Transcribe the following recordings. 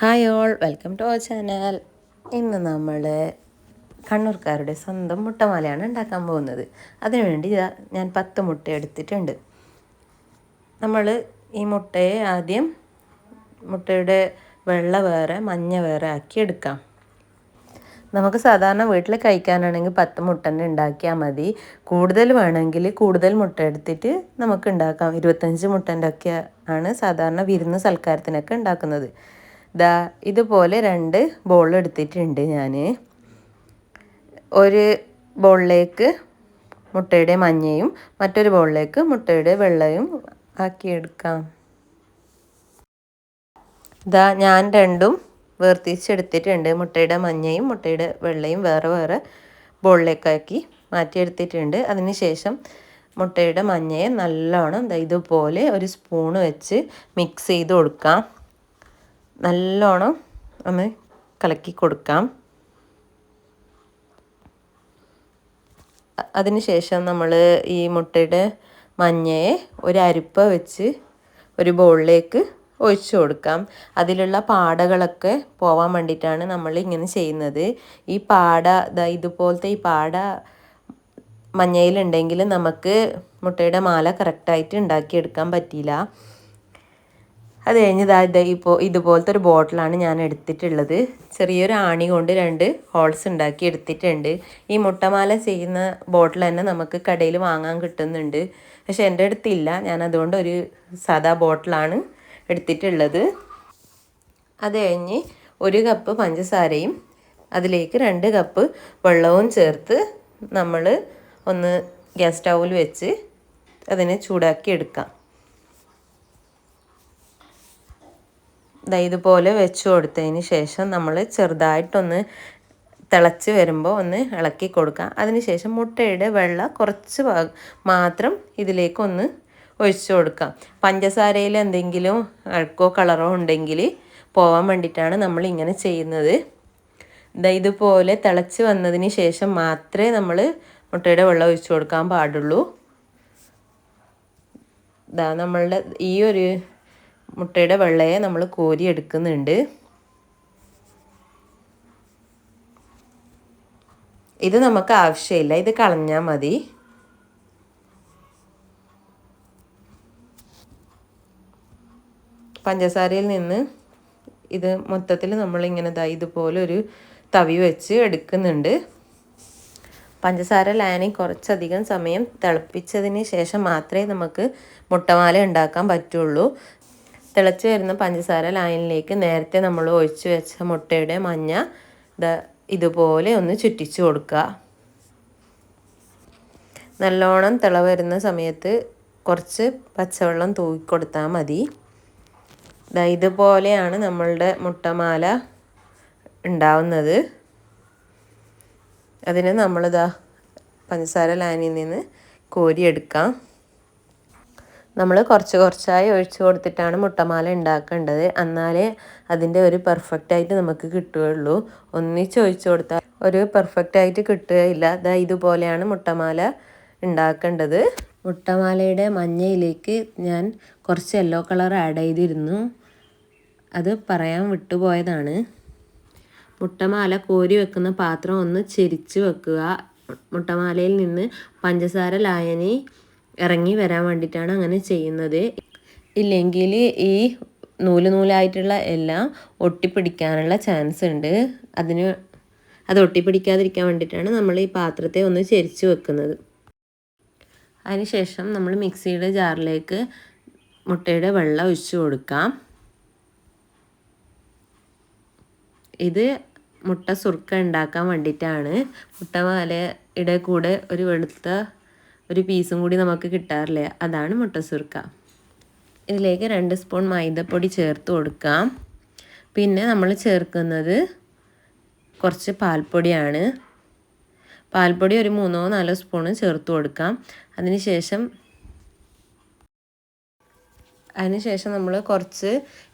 Hi all welcome to our channel ഇന്ന് നമ്മൾ കണ്ണൂർക്കാരുടെ സ്വന്തം മുട്ടമാലയാണ് ഉണ്ടാക്കാൻ പോകുന്നത്. അതിനുവേണ്ടി ഞാൻ പത്ത് മുട്ട എടുത്തിട്ടുണ്ട്. നമ്മൾ ഈ മുട്ടയെ ആദ്യം മുട്ടയുടെ വെള്ള വേറെ മഞ്ഞ വേറെ ആക്കി എടുക്കാം. നമുക്ക് സാധാരണ വീട്ടിൽ കഴിക്കാനാണെങ്കിൽ പത്ത് തന്നെ ഉണ്ടാക്കിയാൽ മതി. കൂടുതൽ വേണമെങ്കിൽ കൂടുതൽ മുട്ട എടുത്തിട്ട് നമുക്ക് ഉണ്ടാക്കാം. ഇരുപത്തഞ്ച് മുട്ടന്റെ ഒക്കെ ആണ് സാധാരണ വിരുന്ന് സൽക്കാരത്തിനൊക്കെ ഉണ്ടാക്കുന്നത്. ദാ ഇതുപോലെ രണ്ട് ബോൾ എടുത്തിട്ടുണ്ട് ഞാൻ ഒരു ബോളിലേക്ക് മുട്ടയുടെ മഞ്ഞയും മറ്റൊരു ബോളിലേക്ക് മുട്ടയുടെ വെള്ളയും ആക്കിയെടുക്കാം. ദാ ഞാൻ രണ്ടും വേർതിരിച്ചെടുത്തിട്ടുണ്ട്. മുട്ടയുടെ മഞ്ഞയും മുട്ടയുടെ വെള്ളയും വേറെ വേറെ ബോളിലേക്കാക്കി മാറ്റിയെടുത്തിട്ടുണ്ട്. അതിനുശേഷം മുട്ടയുടെ മഞ്ഞയെ നല്ലോണം ഇതുപോലെ ഒരു സ്പൂണ് വെച്ച് മിക്സ് ചെയ്ത് കൊടുക്കാം. നല്ലോണം ഒന്ന് കലക്കി കൊടുക്കാം. അതിനുശേഷം നമ്മൾ ഈ മുട്ടയുടെ മഞ്ഞയെ ഒരു അരിപ്പ വെച്ച് ഒരു ബൗളിലേക്ക് ഒഴിച്ചു കൊടുക്കാം. അതിലുള്ള പാടകളൊക്കെ പോവാൻ വേണ്ടിയിട്ടാണ് നമ്മൾ ഇങ്ങനെ ചെയ്യുന്നത്. ഈ പാട ഇതുപോലത്തെ ഈ പാട മഞ്ഞയിലുണ്ടെങ്കിൽ നമുക്ക് മുട്ടയുടെ മാല കറക്റ്റായിട്ട് ഉണ്ടാക്കിയെടുക്കാൻ പറ്റിയില്ല. അത് കഴിഞ്ഞ് ഇതാ ഇപ്പോൾ ഇതുപോലത്തെ ഒരു ബോട്ടിലാണ് ഞാൻ എടുത്തിട്ടുള്ളത്. ചെറിയൊരു ആണി കൊണ്ട് രണ്ട് ഹോൾസ് ഉണ്ടാക്കി എടുത്തിട്ടുണ്ട്. ഈ മുട്ടമാല ചെയ്യുന്ന ബോട്ടിൽ തന്നെ നമുക്ക് കടയിൽ വാങ്ങാൻ കിട്ടുന്നുണ്ട്. പക്ഷെ എന്റെ അടുത്തില്ല. ഞാൻ അതുകൊണ്ട് ഒരു സാധാ ബോട്ടിലാണ് എടുത്തിട്ടുള്ളത്. അത് കഴിഞ്ഞ് ഒരു കപ്പ് പഞ്ചസാരയും അതിലേക്ക് രണ്ട് കപ്പ് വെള്ളവും ചേർത്ത് നമ്മൾ ഒന്ന് ഗ്യാസ് സ്റ്റൗവിൽ വെച്ച് അതിനെ ചൂടാക്കി എടുക്കാം. ഇതുപോലെ വെച്ച് കൊടുത്തതിന് ശേഷം നമ്മൾ ചെറുതായിട്ടൊന്ന് തിളച്ച് വരുമ്പോൾ ഒന്ന് ഇളക്കി കൊടുക്കാം. അതിനുശേഷം മുട്ടയുടെ വെള്ള കുറച്ച് മാത്രം ഇതിലേക്കൊന്ന് ഒഴിച്ചു കൊടുക്കാം. പഞ്ചസാരയിൽ എന്തെങ്കിലും അഴുക്കോ കളറോ ഉണ്ടെങ്കിൽ പോവാൻ വേണ്ടിയിട്ടാണ് നമ്മൾ ഇങ്ങനെ ചെയ്യുന്നത് ഇതുപോലെ തിളച്ച് വന്നതിന് ശേഷം മാത്രമേ നമ്മൾ മുട്ടയുടെ വെള്ളം ഒഴിച്ചു കൊടുക്കാൻ പാടുള്ളൂ. ഇതാ നമ്മളുടെ ഈ ഒരു മുട്ടയുടെ വെള്ളയെ നമ്മൾ കോരി എടുക്കുന്നുണ്ട്. ഇത് നമുക്ക് ആവശ്യമില്ല. ഇത് കളഞ്ഞാൽ മതി. പഞ്ചസാരയിൽ നിന്ന് ഇത് മൊത്തത്തിൽ നമ്മളിങ്ങനെ ഇതാ ഇതുപോലെ ഒരു തവി വെച്ച് എടുക്കുന്നുണ്ട്. പഞ്ചസാര ലാനി കുറച്ചധികം സമയം തിളപ്പിച്ചതിന് ശേഷം മാത്രമേ നമുക്ക് മുട്ടമാല ഉണ്ടാക്കാൻ പറ്റുള്ളൂ. തിളച്ച് വരുന്ന പഞ്ചസാര ലൈനിലേക്ക് നേരത്തെ നമ്മൾ ഒഴിച്ച് വെച്ച മുട്ടയുടെ മഞ്ഞ ഇതുപോലെ ഒന്ന് ചുറ്റിച്ച് കൊടുക്കുക. നല്ലോണം തിള വരുന്ന സമയത്ത് കുറച്ച് പച്ചവെള്ളം തൂക്കിക്കൊടുത്താൽ മതി. ഇതുപോലെയാണ് നമ്മളുടെ മുട്ടമാല ഉണ്ടാവുന്നത്. അതിന് നമ്മളിതാ പഞ്ചസാര ലാനിൽ നിന്ന് കോരിയെടുക്കാം. നമ്മൾ കുറച്ച് കുറച്ചായി ഒഴിച്ചു കൊടുത്തിട്ടാണ് മുട്ടമാല ഉണ്ടാക്കേണ്ടത്. എന്നാലേ അതിന്റെ ഒരു പെർഫെക്റ്റ് ആയിട്ട് നമുക്ക് കിട്ടുകയുള്ളൂ. ഒന്നിച്ച് ഒഴിച്ചു കൊടുത്താൽ ഒരു പെർഫെക്റ്റ് ആയിട്ട് കിട്ടുകയില്ല. അതാ ഇതുപോലെയാണ് മുട്ടമാല ഉണ്ടാക്കേണ്ടത്. മുട്ടമാലയുടെ മഞ്ഞയിലേക്ക് ഞാൻ കുറച്ച് യെല്ലോ കളർ ആഡ് ചെയ്തിരുന്നു. അത് പറയാൻ വിട്ടുപോയതാണ്. മുട്ടമാല കോരി വെക്കുന്ന പാത്രം ഒന്ന് ചെരിച്ച് വെക്കുക. മുട്ടമാലയിൽ നിന്ന് പഞ്ചസാര ലായനി ഇറങ്ങി വരാൻ വേണ്ടിയിട്ടാണ് അങ്ങനെ ചെയ്യുന്നത്. ഇല്ലെങ്കിൽ ഈ നൂൽ നൂലായിട്ടുള്ള എല്ലാം ഒട്ടിപ്പിടിക്കാനുള്ള ചാൻസ് ഉണ്ട്. അതിന് അത് ഒട്ടിപ്പിടിക്കാതിരിക്കാൻ വേണ്ടിയിട്ടാണ് നമ്മൾ ഈ പാത്രത്തെ ഒന്ന് ചെരിച്ച് വെക്കുന്നത്. അതിനുശേഷം നമ്മൾ മിക്സിയുടെ ജാറിലേക്ക് മുട്ടയുടെ വെള്ളം ഒഴിച്ചു കൊടുക്കാം. ഇത് മുട്ട സുർക്ക ഉണ്ടാക്കാൻ വേണ്ടിയിട്ടാണ്. മുട്ട മുട്ടമാലയുടെ കൂടെ ഒരു വെളുത്ത ഒരു പീസും കൂടി നമുക്ക് കിട്ടാറില്ല? അതാണ് മുട്ടസുർക്ക ഇതിലേക്ക് രണ്ട് സ്പൂൺ മൈദപ്പൊടി ചേർത്ത് കൊടുക്കാം. പിന്നെ നമ്മൾ ചേർക്കുന്നത് കുറച്ച് പാൽപ്പൊടിയാണ്. പാൽപ്പൊടി ഒരു മൂന്നോ നാലോ സ്പൂണ് ചേർത്ത് കൊടുക്കാം. അതിനുശേഷം അതിനുശേഷം നമ്മൾ കുറച്ച്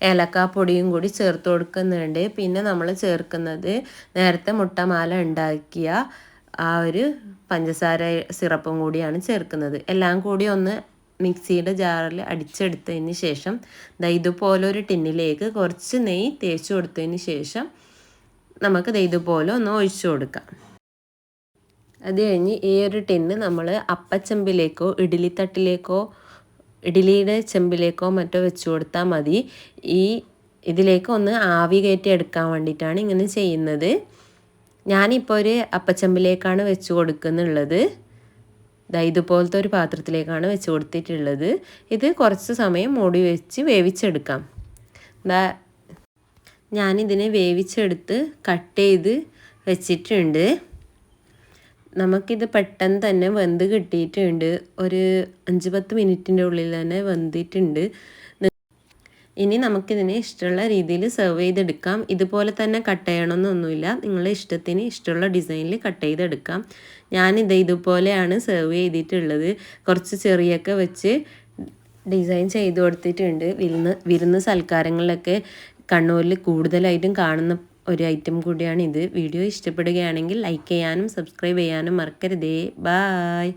ഏലക്കാപ്പൊടിയും കൂടി ചേർത്ത് കൊടുക്കുന്നുണ്ട്. പിന്നെ നമ്മൾ ചേർക്കുന്നത് നേരത്തെ മുട്ടമാല ഉണ്ടാക്കിയ ആ ഒരു പഞ്ചസാര സിറപ്പും കൂടിയാണ് ചേർക്കുന്നത്. എല്ലാം കൂടി ഒന്ന് മിക്സിയുടെ ജാറിൽ അടിച്ചെടുത്തതിന് ശേഷം ദാ ഇതുപോലെ ഒരു ടിന്നിലേക്ക് കുറച്ച് നെയ്യ് തേച്ചു കൊടുത്തതിന് ശേഷം നമുക്ക് ദാ ഇതുപോലെ ഒന്ന് ഒഴിച്ചു കൊടുക്കാം. അത് കഴിഞ്ഞ് ഈ ഒരു ടിന്ന് നമ്മൾ അപ്പച്ചെമ്പിലേക്കോ ഇഡ്ഡലിത്തട്ടിലേക്കോ ഇഡ്ഡലിയുടെ ചെമ്പിലേക്കോ മറ്റോ വെച്ച് കൊടുത്താൽ മതി. ഈ ഇതിലേക്ക് ഒന്ന് ആവി കയറ്റി എടുക്കാൻ വേണ്ടിയിട്ടാണ് ഇങ്ങനെ ചെയ്യുന്നത്. ഞാനിപ്പോൾ ഒരു അപ്പച്ചമ്പിലേക്കാണ് വെച്ച് കൊടുക്കുന്നുള്ളത്. ദാ ഇതുപോലത്തെ ഒരു പാത്രത്തിലേക്കാണ് വെച്ച് കൊടുത്തിട്ടുള്ളത്. ഇത് കുറച്ച് സമയം മൂടി വെച്ച് വേവിച്ചെടുക്കാം. ദാ ഞാനിതിനെ വേവിച്ചെടുത്ത് കട്ട് ചെയ്ത് വെച്ചിട്ടുണ്ട്. നമുക്കിത് പെട്ടെന്ന് തന്നെ വെന്ത് കിട്ടിയിട്ടുണ്ട്. ഒരു അഞ്ച് പത്ത് മിനിറ്റിന്റെ ഉള്ളിൽ തന്നെ വെന്തിട്ടുണ്ട്. ഇനി നമുക്കിതിനെ ഇഷ്ടമുള്ള രീതിയിൽ സെർവ് ചെയ്തെടുക്കാം. ഇതുപോലെ തന്നെ കട്ട് ചെയ്യണമെന്നൊന്നുമില്ല. നിങ്ങളുടെ ഇഷ്ടത്തിന് ഇഷ്ടമുള്ള ഡിസൈനിൽ കട്ട് ചെയ്തെടുക്കാം. ഞാനിത് ഇതുപോലെയാണ് സെർവ് ചെയ്തിട്ടുള്ളത്. കുറച്ച് ചെറിയൊക്കെ വെച്ച് ഡിസൈൻ ചെയ്ത് കൊടുത്തിട്ടുണ്ട്. വിരുന്ന് വിരുന്ന് സൽക്കാരങ്ങളിലൊക്കെ കണ്ണൂരിൽ കൂടുതലായിട്ടും കാണുന്ന ഒരു ഐറ്റം കൂടിയാണ് ഇത് വീഡിയോ ഇഷ്ടപ്പെടുകയാണെങ്കിൽ ലൈക്ക് ചെയ്യാനും സബ്സ്ക്രൈബ് ചെയ്യാനും മറക്കരുതേ. ബായ്